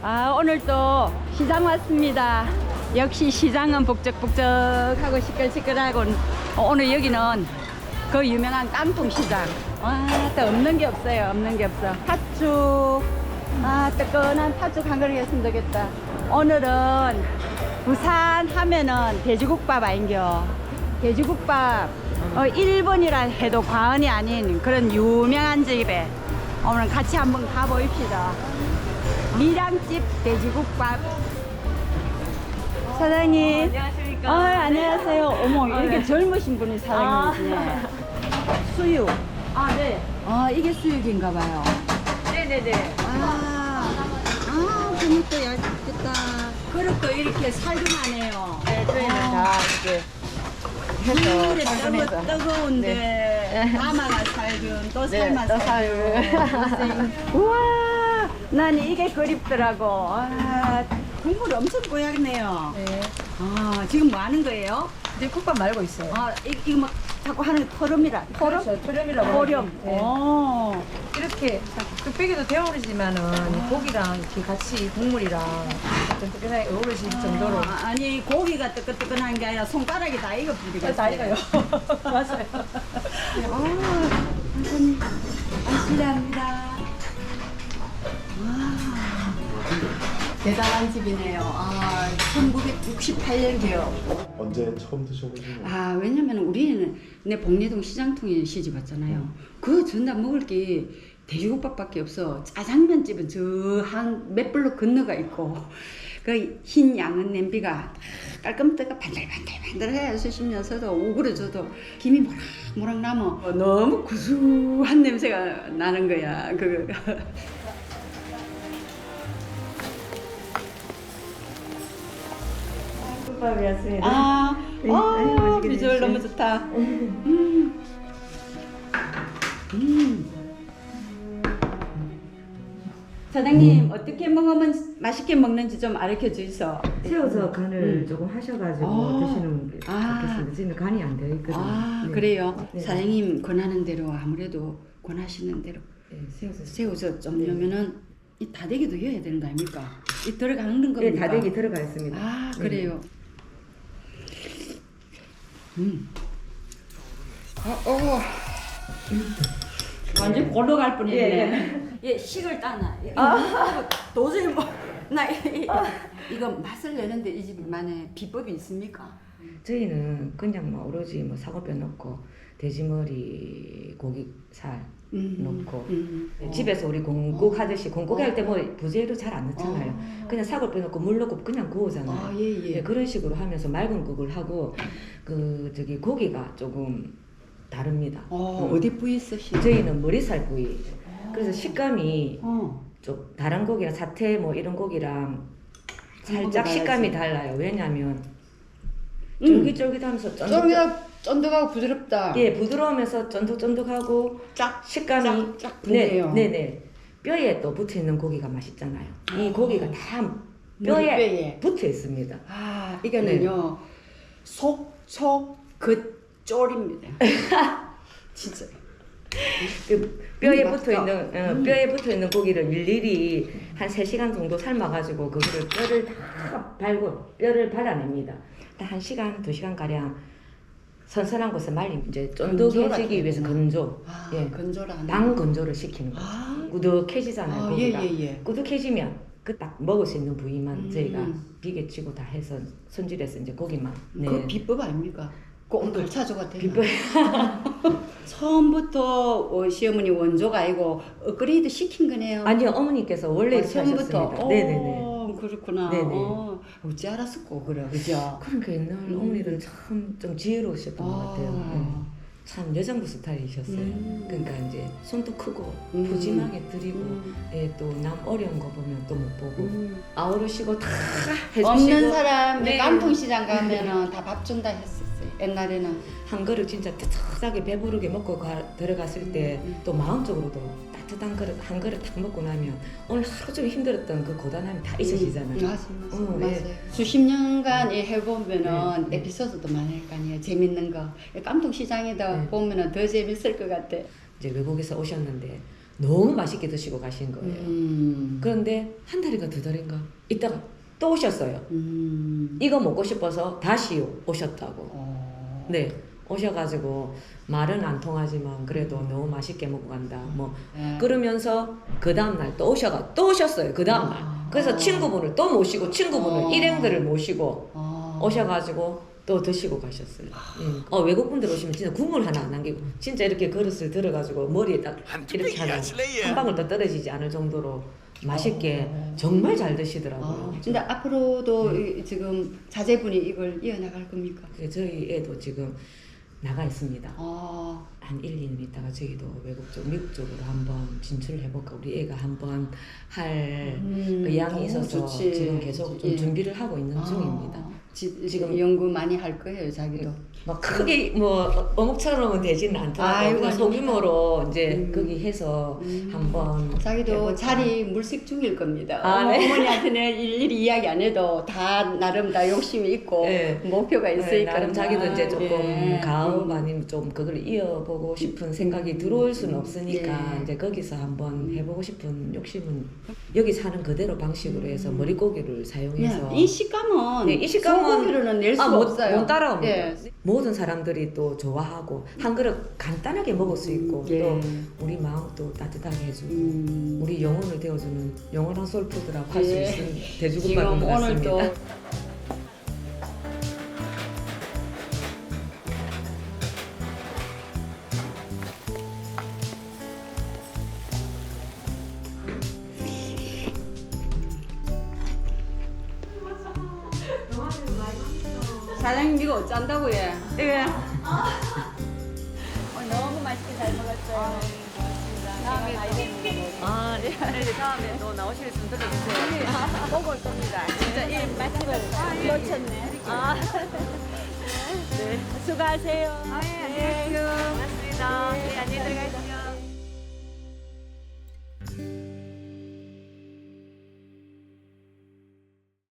아, 오늘 또 시장 왔습니다. 역시 시장은 북적북적하고 시끌시끌하고 어, 오늘 여기는 그 유명한 깡통 시장. 와, 또 없는 게 없어요. 없는 게 없어. 팥죽. 아, 뜨끈한 팥죽 한 그릇 했으면 되겠다. 오늘은 부산 하면은 돼지국밥 아닌겨. 돼지국밥. 어, 1번이라 해도 과언이 아닌 그런 유명한 집에 오늘 같이 한번 가보입시다. 미량집 돼지국밥. 사장님. 안녕하십니까. 어, 안녕하세요. 어머, 아, 이렇게 네. 젊으신 분이 사장님이시네. 수육. 아, 네. 아, 이게 수육인가 봐요. 네네네. 아, 아, 그릇도 얇겠다. 그릇도 이렇게 살균하네요. 네, 저희는 아. 다 이렇게 물에 해서. 뜨거운데 담아가 살균, 또 네, 삶아 또 살균. 우와, 난 이게 그립더라고. 아, 국물이 엄청 고약네요. 네. 아, 지금 뭐 하는 거예요? 이제 국밥 말고 있어요. 아, 이, 이거 막 자꾸 하는 게 토름이라. 토름? 그렇죠. 토렴이라고. 토렴. 하죠. 네. 오. 이렇게 뚝배기도 데워오르지만은 고기랑 이렇게 같이 국물이랑 좀 뜨끈하게 어우러질 정도로. 아, 아니 고기가 뜨끈뜨끈한 게 아니라 손가락이 다 익어 부리겠어요. 다 익어요. 맞아요. 아, 선생님, 아, 실례합니다. 와, 대단한 집이네요. 아, 1968년 개요. 언제 처음 드셔보신 거예요? 아, 왜냐면 우리는 내 복리동 시장통에 시집 왔잖아요. 그 전날 먹을 게 돼지국밥밖에 없어. 짜장면 집은 저 한 몇 블록 건너가 있고 그 흰 양은 냄비가 깔끔뜨가 반들반들반들해 수십 년 서도 오그려져도 김이 모락모락 나면 어, 너무 구수한 냄새가 나는 거야. 그 국밥이었습니다. 아, 네, 아 비주얼. 너무 좋다. 음. 음. 사장님 어떻게 먹으면 맛있게 먹는지 좀 알려 주이소. 세워서 간을 음. 조금 하셔가지고 아. 드시는 게 아. 좋겠습니다. 지금 간이 안 되어 있거든요. 아 네. 그래요. 네. 사장님 권하는 대로 아무래도 권하시는 대로 네, 세워서. 새우젓 좀 네. 넣으면은 이 다대기도 넣어야 되는 거 아닙니까? 이 들어가는 겁니까? 네, 다대기 들어가 있습니다. 아 네. 그래요. 음. 어, 어. 완전 골로 갈 뻔했네. 예, 식을 따나. 아. 도저히 뭐, 나 이, 이, 이거 맛을 내는데 이 집만의 비법이 있습니까? 저희는 그냥 뭐 오로지 뭐 사골뼈 넣고 돼지머리 고기 살 음. 넣고 음. 집에서 우리 공국 하듯이 공국 할 때 뭐 부재료 잘 안 넣잖아요. 어. 그냥 사골뼈 넣고 물 넣고 그냥 구우잖아요. 아, 예, 예. 네, 그런 식으로 하면서 맑은 국을 하고 그 저기 고기가 조금 다릅니다. 어, 음. 어디 부위 쓰시? 저희는 머리살 부위. 그래서 식감이 어. 좀 다른 고기랑 사태 뭐 이런 고기랑 살짝. 식감이 달라요. 왜냐하면 음. 쫄깃쫄깃하면서 쫀득 쫀득 쫀득하고 부드럽다. 예 부드러우면서 쫀득쫀득하고 짝 식감이 짝, 짝 붙네요. 네, 네네 뼈에 또 붙어 있는 고기가 맛있잖아요. 이 아. 고기가 다 뼈에, 머리뼈에. 붙어 있습니다. 아, 이거는요. 속, 속, 그 쫄입니다. 진짜. 그 뼈에 음, 붙어. 있는 어, 음. 뼈에 붙어 있는 고기를 일일이 한 3시간 정도 삶아 가지고 그거를 뼈를 다 발고 뼈를 발라냅니다. 딱 1시간, 2시간 가량 선선한 곳에 말림 이제 쫀득해지기 위해서. 건조. 아, 예. 건조라 하네. 방 건조를 시키는 거죠. 아, 꾸덕해지잖아요, 아, 예, 고기가. 예, 예. 꾸덕해지면 그 딱 먹을 수 있는 부위만 음. 저희가 비계 치고 다 해서 손질해서 이제 고기만 네. 그 비법 아닙니까? 꼭 가르쳐줘가 되나? 비법 처음부터 어, 시어머니 원조가 아니고 업그레이드 시킨 거네요. 아니요 어머니께서 원래 아, 처음부터. 하셨습니다. 네네네. 어, 그렇구나. 네네. 어, 어찌 알았을까 그래, 그죠? 그러니까 옛날 음. 어머니들은 참좀 지혜로우셨던 것 같아요. 아. 네. 참 여장부 스타일이셨어요. 음. 그러니까 이제 손도 크고 음. 푸짐하게 드리고 음. 예, 또남 어려운 거 보면 또 못 보고 음. 아우르시고 다 해주시고 없는 사람 네. 깡통시장 가면은 다 밥 준다 했었어요. 옛날에는. 한 그릇 진짜 뜨뜻하게 배부르게 먹고 가, 들어갔을 때 음. 또 마음적으로도 따뜻한 그릇 한 그릇 딱 먹고 나면 오늘 하루 종일 힘들었던 그 고단함이 다 잊혀지잖아요. 맞아, 맞아, 어, 맞아요. 예. 수십 년간 이 해보면은 네. 에피소드도 많을 거 아니에요. 재밌는 거. 깡통시장에다 네. 보면은 더 재밌을 것 같아. 이제 외국에서 오셨는데 너무 맛있게 드시고 가신 거예요. 음. 그런데 한 달인가 두 달인가 있다가 또 오셨어요. 음. 이거 먹고 싶어서 다시 오셨다고. 어. 네. 오셔가지고 말은 안 통하지만 그래도 너무 맛있게 먹고 간다. 뭐 네. 그러면서 그 다음 날 또 오셔가 또 오셨어요. 그 다음 날. 그래서 친구분을 또 모시고 친구분을 어. 일행들을 모시고 어. 오셔가지고 또 드시고 가셨어요. 음. 어, 외국분들 오시면 진짜 국물 하나 안 남기고 진짜 이렇게 그릇을 들어가지고 머리에 딱 이렇게 하면 한 방울 더 떨어지지 않을 정도로 맛있게 정말 잘 드시더라고요. 아, 근데 앞으로도 이- 지금 자제분이 이걸 이어나갈 겁니까? 그 저희 애도 지금 나가 있습니다. 아, 한 1, 2년 있다가 저희도 외국 쪽, 미국 쪽으로 한번 진출을 해볼까. 우리 애가 한번 할 음, 의향이 너무 있어서 좋지. 지금 계속 좀 예. 준비를 하고 있는 중입니다. 아, 지, 지금- 지금 연구 많이 할 거예요, 자기도. 막 크게 뭐 어묵처럼은 되지는 않더라고요. 소규모로 이제 음. 거기 해서 음. 한번 자기도 해볼까. 자리 물색 중일 겁니다. 아, 네. 어머니한테는 일일이 이야기 안 해도 다 나름 다 욕심이 있고 네. 목표가 네, 있으니까. 나름 자기도 이제 조금 예. 가업 음. 아니면 좀 그걸 이어보고 싶은 생각이 들어올 수는 없으니까 예. 이제 거기서 한번 해보고 싶은 욕심은 여기 사는 그대로 방식으로 해서 머릿고기를 사용해서 네, 이 식감은 네, 이 식감은 소고기로는 낼 수가 아, 못, 없어요. 못 따라옵니다. 예. 모든 사람들이 또 좋아하고 한 그릇 간단하게 먹을 수 있고 예. 또 우리 마음도 따뜻하게 해주고 음. 우리 영혼을 데워주는 영원한 솔푸드라고 할수 예. 있는 받는 것 같습니다. 사장님 이거 어쩐다고 해? 예. 어, 너무 맛있게 잘 먹었어요. 다음에 아, 네. 다음에 또 나오실 수 있으면 들어주세요. 보고 올 겁니다. 진짜 이 맛집을 놓쳤네. 아. 네. 수고하세요. 네, 고맙습니다. 네, 안녕히 들어가세요.